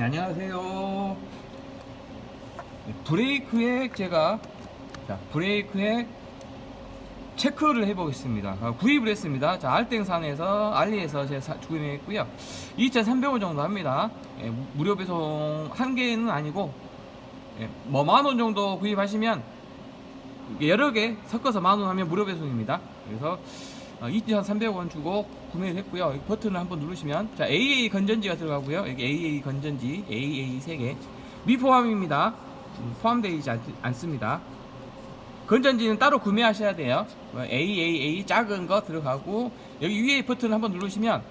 네, 안녕하세요. 네, 브레이크액 제가 자, 브레이크액 체크를 해보겠습니다. 아, 구입을 했습니다. 자, 알땡산에서 알리에서 제가 사- 구입했고요. 2,300원 정도 합니다. 예, 무- 무료 배송 한 개는 아니고 예, 뭐 만 원 정도 구입하시면 여러 개 섞어서 만 원 하면 무료 배송입니다. 그래서 어, 2,300원 주고 구매를 했고요. 이 버튼을 한번 누르시면 자 AA 건전지가 들어가고요. 여기 AA 건전지 AA 3개 미포함입니다. 음, 포함되어 있지 않, 않습니다. 건전지는 따로 구매하셔야 돼요. 뭐 AAA 작은 거 들어가고 여기 위에 버튼 한번 누르시면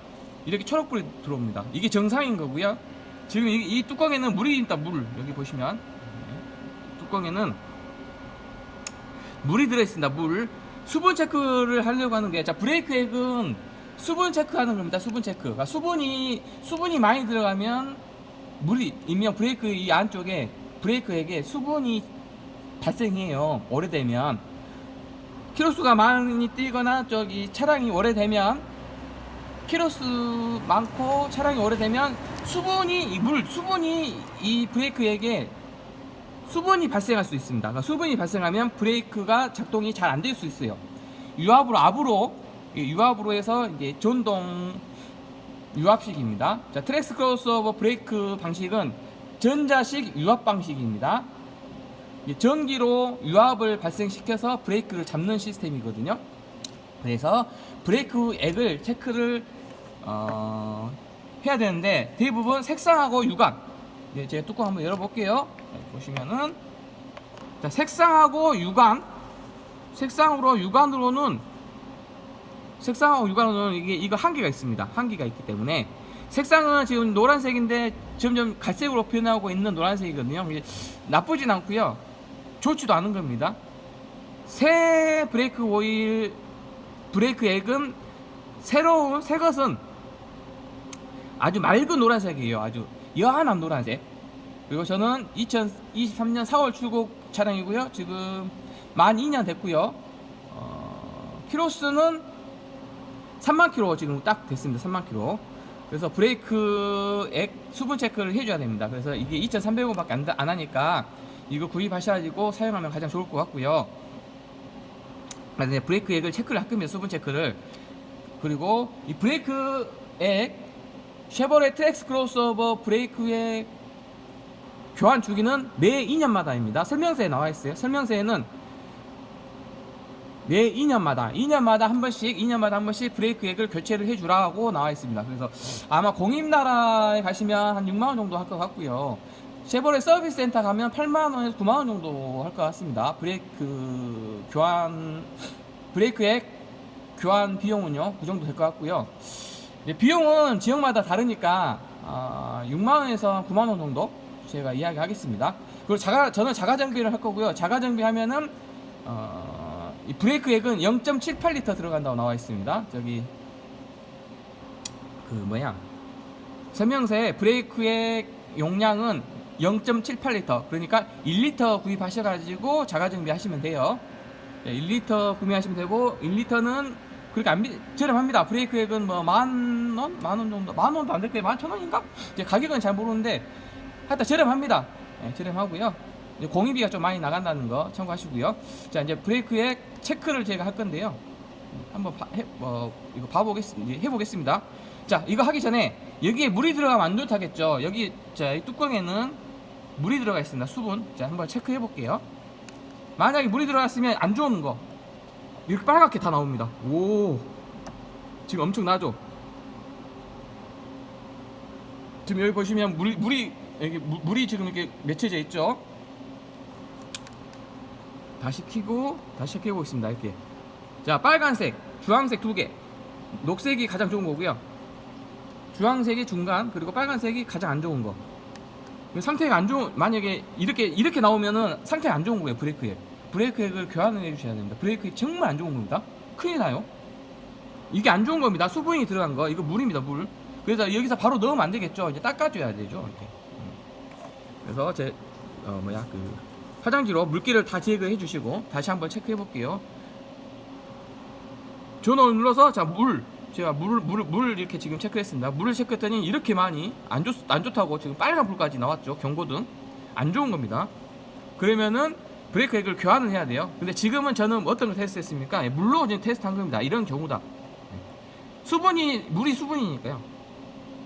이렇게 초록불이 들어옵니다. 이게 정상인 거고요. 지금 이, 이 뚜껑에는 물이 있다 물 여기 보시면 네. 뚜껑에는 물이 들어있습니다. 물 수분 체크를 하려고 하는 게 자 브레이크 액은 수분 체크하는 겁니다. 수분 체크. 그러니까 수분이 수분이 많이 들어가면 물이 이면 브레이크 이 안쪽에 브레이크 액에 수분이 발생해요. 오래되면 키로수가 많이 뛰거나 저기 차량이 오래되면 키로수 많고 차량이 오래되면 수분이 이물 수분이 이 브레이크액에 수분이 발생할 수 있습니다. 그러니까 수분이 발생하면 브레이크가 작동이 잘 안 될 수 있어요. 유압으로 압으로 이 유압으로 해서 이제 전동 유압식입니다. 자, 트랙스 크로스오버 브레이크 방식은 전자식 유압 방식입니다. 전기로 유압을 발생시켜서 브레이크를 잡는 시스템이거든요. 그래서 브레이크 액을 체크를 어, 해야 되는데 대부분 색상하고 유관. 네, 제가 뚜껑 한번 열어볼게요. 네, 보시면은 자, 색상하고 유관. 색상으로 유관으로는 색상하고 유관으로는 이게 이거 한계가 있습니다. 한계가 있기 때문에 색상은 지금 노란색인데 점점 갈색으로 변하고 있는 노란색이거든요. 나쁘진 않고요. 좋지도 않은 겁니다. 새 브레이크 오일 브레이크 액은 새로운 새 것은 아주 맑은 노란색이에요. 아주 연한 노란색. 그리고 저는 2023년 4월 출고 차량이고요. 지금 만 2년 됐고요. 어, 키로수는 3만 킬로 지금 딱 됐습니다. 3만 킬로. 그래서 브레이크 액 수분 체크를 해줘야 됩니다. 그래서 이게 2,300원밖에 안, 안 하니까 이거 구입하셔가지고 사용하면 가장 좋을 것 같고요. 브레이크 액을 체크를 할 겁니다. 수분 체크를. 그리고 이 브레이크 액 쉐보레 트랙스 크로스오버 브레이크의 교환 주기는 매 2년마다입니다. 설명서에 나와 있어요. 설명서에는 매 2년마다 2년마다 한 번씩 2년마다 한 번씩 브레이크 액을 교체를 해주라고 나와 있습니다. 그래서 아마 공임나라에 가시면 한 6만 원 정도 할 것 같고요. 쉐보레 서비스 센터 가면 8만 원에서 9만 원 정도 할 것 같습니다. 브레이크 교환 브레이크 액 교환 비용은요 그 정도 될 것 같고요. 이제 비용은 지역마다 다르니까 아, 6만 원에서 9만 원 정도 제가 이야기하겠습니다. 그리고 자가 저는 자가 정비를 할 거고요. 자가 정비하면은 어, 이 브레이크 액은 0.78리터 들어간다고 나와 있습니다. 저기 그 뭐야 설명서에 브레이크 액 용량은 0.78리터 그러니까 1리터 구입하셔가지고 자가 정비하시면 돼요. 네, 1리터 구매하시면 되고 1리터는 그렇게 안 비, 저렴합니다. 브레이크 액은 뭐 만 원? 만 원 정도? 만 원도 안 될 거예요. 만 천 원인가? 이제 가격은 잘 모르는데 하여튼 저렴합니다. 네, 저렴하고요. 이제 공인비가 좀 많이 나간다는 거 참고하시고요. 자 이제 브레이크 액 체크를 제가 할 건데요. 한번 봐, 해, 뭐, 이거 봐보겠습니다. 해보겠습니다. 자, 이거 하기 전에 여기에 물이 들어가면 안 좋다겠죠. 여기 자, 이 뚜껑에는 물이 들어가 있습니다. 수분. 자, 한번 체크해 볼게요. 만약에 물이 들어갔으면 안 좋은 거 이렇게 빨갛게 다 나옵니다. 오, 지금 엄청 나죠. 지금 여기 보시면 물, 물이 여기 물, 물이 지금 이렇게 맺혀져 있죠. 다시 켜고 다시 켜고 있습니다. 이렇게. 자, 빨간색, 주황색 두 개. 녹색이 가장 좋은 거고요. 주황색이 중간, 그리고 빨간색이 가장 안 좋은 거. 상태가 안 좋은 만약에 이렇게 이렇게 나오면은 상태가 안 좋은 거예요 브레이크액 브레이크 액을 교환을 해 주셔야 됩니다 브레이크 액 정말 안 좋은 겁니다 큰일 나요 이게 안 좋은 겁니다 수분이 들어간 거 이거 물입니다 물 그래서 여기서 바로 넣으면 안 되겠죠 이제 닦아줘야 되죠 이렇게 음. 그래서 제 어 뭐야 그 화장지로 물기를 다 제거해 주시고 다시 한번 체크해 볼게요 전원을 눌러서 자 물 제가 물을 물을 물을 이렇게 지금 체크했습니다. 물을 체크했더니 이렇게 많이 안 좋 안 좋다고 지금 빨간 불까지 나왔죠. 경고등 안 좋은 겁니다. 그러면은 브레이크 액을 교환을 해야 돼요. 근데 지금은 저는 어떤 걸 테스트했습니까? 예, 물로 이제 테스트한 겁니다. 이런 경우다. 예. 수분이 물이 수분이니까요.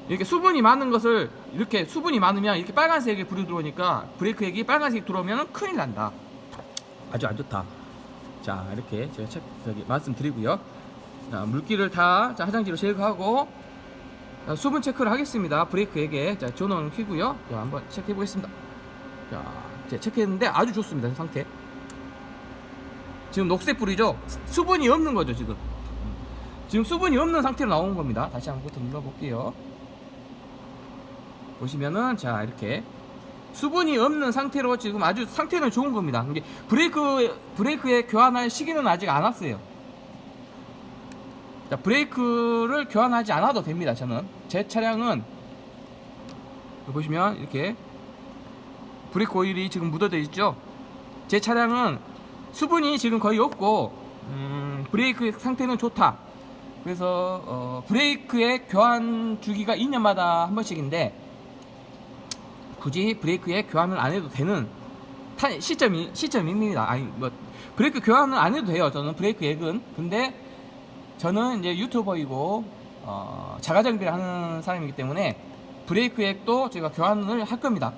이렇게 수분이 많은 것을 이렇게 수분이 많으면 이렇게 빨간색이 불이 들어오니까 브레이크 액이 빨간색이 들어오면 큰일 난다. 아주 안 좋다. 자 이렇게 제가 책 저기 말씀드리고요. 자 물기를 다 자, 화장지로 제거하고 자, 수분 체크를 하겠습니다. 브레이크에게 자 전원 켜고요. 자 한번 체크해 보겠습니다. 자 제가 체크했는데 아주 좋습니다. 상태. 지금 녹색 불이죠. 수분이 없는 거죠 지금. 지금 수분이 없는 상태로 나오는 겁니다. 다시 한번 버튼 눌러볼게요. 보시면은 자 이렇게 수분이 없는 상태로 지금 아주 상태는 좋은 겁니다. 이게 브레이크 브레이크에 교환할 시기는 아직 안 왔어요. 자 브레이크를 교환하지 않아도 됩니다. 저는 제 차량은 보시면 이렇게 브레이크 오일이 지금 묻어져 있죠. 제 차량은 수분이 지금 거의 없고 음, 브레이크 상태는 좋다. 그래서 어, 브레이크의 교환 주기가 2년마다 한 번씩인데 굳이 브레이크에 교환을 안 해도 되는 타- 시점이 시점입니다. 아니 뭐 브레이크 교환은 안 해도 돼요. 저는 브레이크 액은 근데 저는 이제 유튜버이고 어, 자가 정비를 하는 사람이기 때문에 브레이크 액도 제가 교환을 할 겁니다.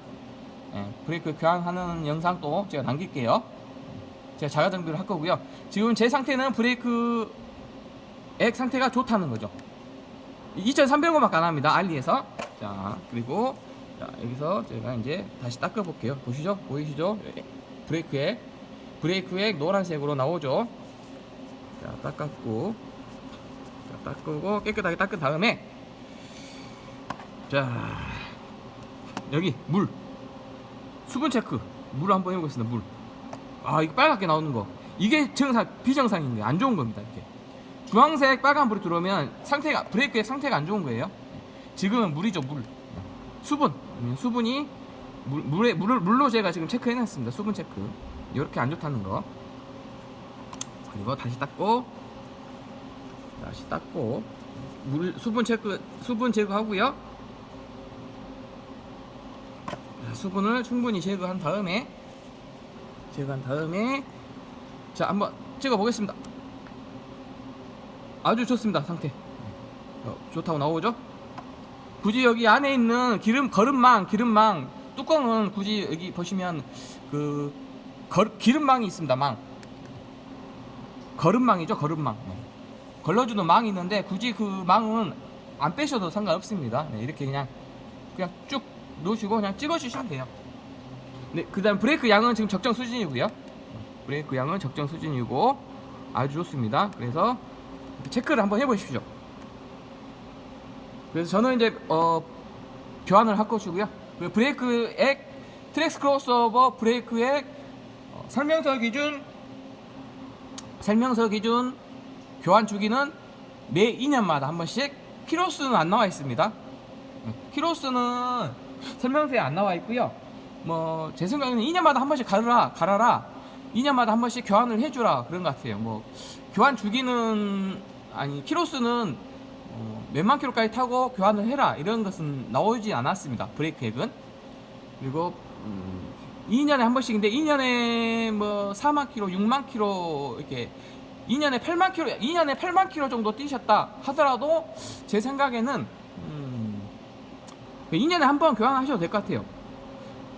예, 브레이크 교환하는 영상도 제가 남길게요. 제가 자가 정비를 할 거고요. 지금 제 상태는 브레이크 액 상태가 좋다는 거죠. 2,300원밖에 안 합니다. 알리에서. 자, 그리고 자, 여기서 제가 이제 다시 닦아 볼게요. 보시죠? 보이시죠? 예, 브레이크액. 브레이크액 노란색으로 나오죠. 자, 닦았고. 자, 닦고 깨끗하게 닦은 다음에 자, 여기 물. 수분 체크. 물 한번 해 보겠습니다. 물. 아, 이거 빨갛게 나오는 거. 이게 정상 비정상인데 안 좋은 겁니다. 이렇게. 주황색 빨간 불이 들어오면 상태가 브레이크의 상태가 안 좋은 거예요. 지금은 물이죠 물. 수분 음, 수분이 물, 물에 물을 물로 제가 지금 체크해놨습니다. 수분 체크 이렇게 안 좋다는 거. 그리고 다시 닦고 다시 닦고 물 수분 체크 수분 제거하고요. 자, 수분을 충분히 제거한 다음에 제거한 다음에 자 한번 찍어 보겠습니다. 아주 좋습니다 상태 어, 좋다고 나오죠 굳이 여기 안에 있는 기름 거름망 기름망 뚜껑은 굳이 여기 보시면 그 거- 기름망이 있습니다 망. 거름망이죠 거름망. 네. 걸러주는 망이 있는데 굳이 그 망은 안 빼셔도 상관없습니다. 네, 이렇게 그냥 그냥 쭉 놓으시고 그냥 찍어 주시면 돼요. 네, 그 다음 브레이크 양은 지금 적정 수준이고요. 브레이크 양은 적정 수준이고 아주 좋습니다. 그래서 체크를 한번 해보십시오. 그래서 저는 이제 어, 교환을 할 것이고요. 그 브레이크 액 트랙스 크로스오버 브레이크 액 어, 설명서 기준 설명서 기준 교환 주기는 매 2년마다 한 번씩 키로수는 안 나와 있습니다. 네, 키로수는 설명서에 안 나와 있고요. 뭐 제 생각에는 2년마다 한 번씩 갈아라 갈아라 2년마다 한 번씩 교환을 해주라 그런 것 같아요. 뭐 교환 주기는 아니 키로수는 어, 몇만 킬로까지 타고 교환을 해라 이런 것은 나오지 않았습니다. 브레이크액은 그리고 음, 2년에 한 번씩인데 2년에 뭐 4만 킬로, 6만 킬로 이렇게 2년에 8만 킬로, 2년에 8만 킬로 정도 뛰셨다 하더라도 제 생각에는 음, 2년에 한 번 교환하셔도 될 것 같아요.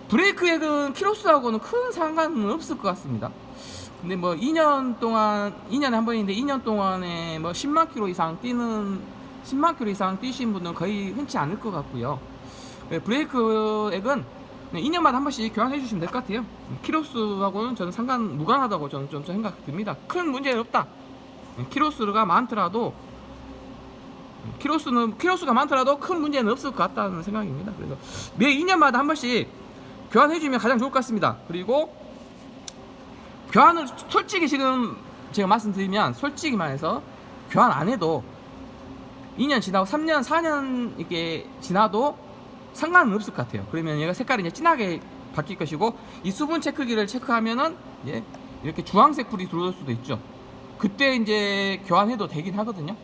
브레이크액은 키로수하고는 큰 상관은 없을 것 같습니다. 근데 뭐 2년 동안 2년에 한 번인데 2년 동안에 뭐 10만 킬로 이상 뛰는 10만 킬로 이상 뛰신 분은 거의 흔치 않을 것 같고요. 네, 브레이크액은 2년마다 한 번씩 교환해 주시면 될 것 같아요. 키로수하고는 저는 상관 무관하다고 저는 좀 생각됩니다. 큰 문제는 없다. 네, 키로수가 많더라도 키로수는 키로수가 많더라도 큰 문제는 없을 것 같다는 생각입니다. 그래서 매 2년마다 한 번씩 교환해 주면 가장 좋을 것 같습니다. 그리고 교환을 솔직히 지금 제가 말씀드리면 솔직히 말해서 교환 안 해도 2년 지나고 3년, 4년 이렇게 지나도 상관은 없을 것 같아요. 그러면 얘가 색깔이 이제 진하게 바뀔 것이고 이 수분 체크기를 체크하면은 예, 이렇게 주황색 불이 들어올 수도 있죠. 그때 이제 교환해도 되긴 하거든요.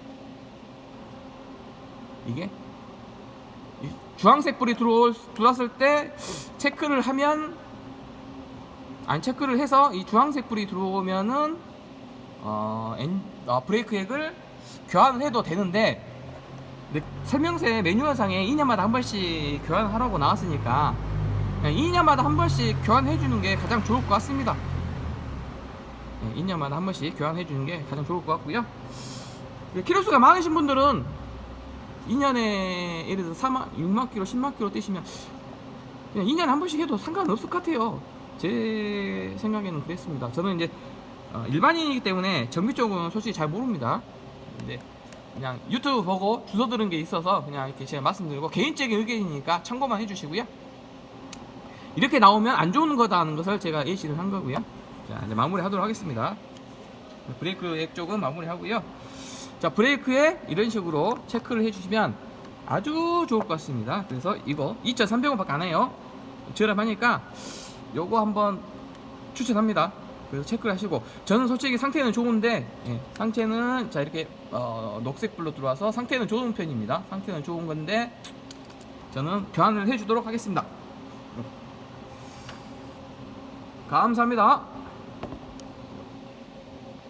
이게 이 주황색 불이 들어올, 들어왔을 때 체크를 하면 아니 체크를 해서 이 주황색 불이 들어오면은 어, 엔, 어, 브레이크 액을 교환을 해도 되는데 설명서에 매뉴얼상에 2년마다 한 번씩 교환하라고 나왔으니까 그냥 2년마다 한 번씩 교환해 주는 게 가장 좋을 것 같습니다. 네, 2년마다 한 번씩 교환해 주는 게 가장 좋을 것 같고요. 그 키로수가 많으신 분들은 2년에 예를 들어서 4만, 6만 킬로, 10만 킬로 뛰시면 그냥 2년에 한 번씩 해도 상관없을 것 같아요. 제 생각에는 그랬습니다. 저는 이제 어, 일반인이기 때문에 정비 쪽은 솔직히 잘 모릅니다. 그냥 유튜브 보고 주워 들은 게 있어서 그냥 이렇게 제가 말씀드리고 개인적인 의견이니까 참고만 해주시고요. 이렇게 나오면 안 좋은 거다는 것을 제가 예시를 한 거고요. 자 이제 마무리 하도록 하겠습니다. 브레이크 액 쪽은 마무리 하고요. 자 브레이크에 이런 식으로 체크를 해주시면 아주 좋을 것 같습니다. 그래서 이거 2,300원밖에 안 해요. 저렴하니까 요거 한번 추천합니다. 그래서 체크를 하시고 저는 솔직히 상태는 좋은데 예, 상태는 자 이렇게 어, 녹색불로 들어와서 상태는 좋은 편입니다. 상태는 좋은 건데 저는 교환을 해주도록 하겠습니다. 감사합니다.